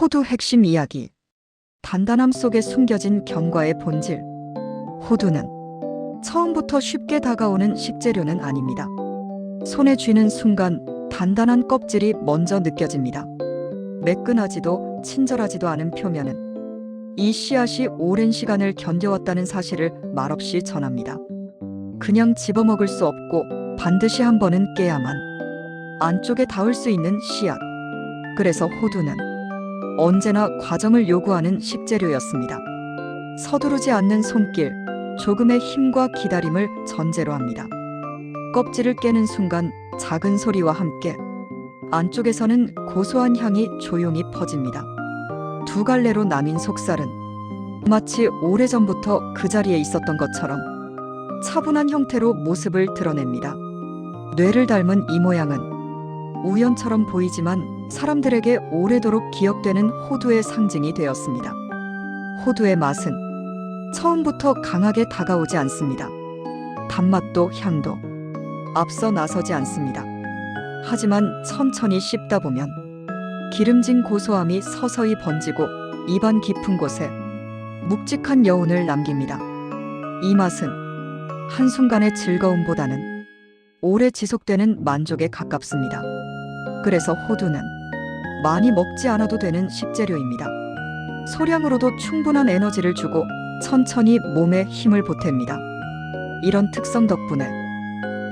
호두 핵심 이야기. 단단함 속에 숨겨진 경과의 본질. 호두는 처음부터 쉽게 다가오는 식재료는 아닙니다. 손에 쥐는 순간 단단한 껍질이 먼저 느껴집니다. 매끈하지도 친절하지도 않은 표면은 이 씨앗이 오랜 시간을 견뎌왔다는 사실을 말없이 전합니다. 그냥 집어먹을 수 없고 반드시 한 번은 깨야만 안쪽에 닿을 수 있는 씨앗. 그래서 호두는 언제나 과정을 요구하는 식재료였습니다. 서두르지 않는 손길, 조금의 힘과 기다림을 전제로 합니다. 껍질을 깨는 순간 작은 소리와 함께 안쪽에서는 고소한 향이 조용히 퍼집니다. 두 갈래로 나뉜 속살은 마치 오래전부터 그 자리에 있었던 것처럼 차분한 형태로 모습을 드러냅니다. 뇌를 닮은 이 모양은 우연처럼 보이지만 사람들에게 오래도록 기억되는 호두의 상징이 되었습니다. 호두의 맛은 처음부터 강하게 다가오지 않습니다. 단맛도 향도 앞서 나서지 않습니다. 하지만 천천히 씹다 보면 기름진 고소함이 서서히 번지고 입안 깊은 곳에 묵직한 여운을 남깁니다. 이 맛은 한순간의 즐거움보다는 오래 지속되는 만족에 가깝습니다. 그래서 호두는 많이 먹지 않아도 되는 식재료입니다. 소량으로도 충분한 에너지를 주고 천천히 몸에 힘을 보탭니다. 이런 특성 덕분에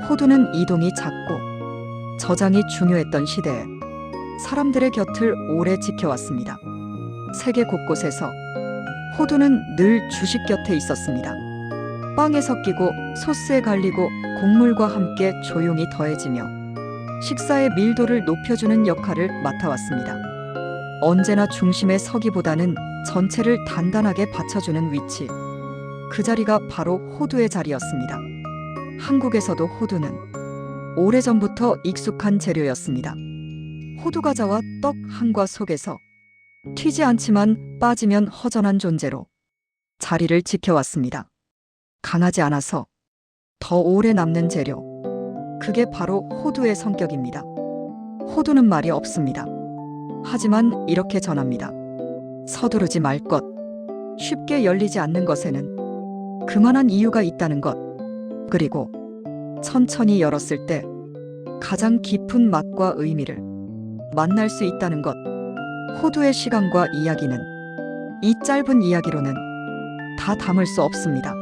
호두는 이동이 작고 저장이 중요했던 시대에 사람들의 곁을 오래 지켜왔습니다. 세계 곳곳에서 호두는 늘 주식 곁에 있었습니다. 빵에 섞이고 소스에 갈리고 곡물과 함께 조용히 더해지며 식사의 밀도를 높여주는 역할을 맡아왔습니다. 언제나 중심에 서기보다는 전체를 단단하게 받쳐주는 위치. 그 자리가 바로 호두의 자리였습니다. 한국에서도 호두는 오래전부터 익숙한 재료였습니다. 호두 과자와 떡 한과 속에서 튀지 않지만 빠지면 허전한 존재로 자리를 지켜왔습니다. 강하지 않아서 더 오래 남는 재료. 그게 바로 호두의 성격입니다. 호두는 말이 없습니다. 하지만 이렇게 전합니다. 서두르지 말 것. 쉽게 열리지 않는 것에는 그만한 이유가 있다는 것. 그리고 천천히 열었을 때 가장 깊은 맛과 의미를 만날 수 있다는 것. 호두의 시간과 이야기는 이 짧은 이야기로는 다 담을 수 없습니다.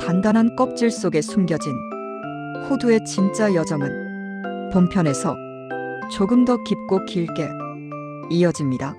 단단한 껍질 속에 숨겨진 호두의 진짜 여정은 본편에서 조금 더 깊고 길게 이어집니다.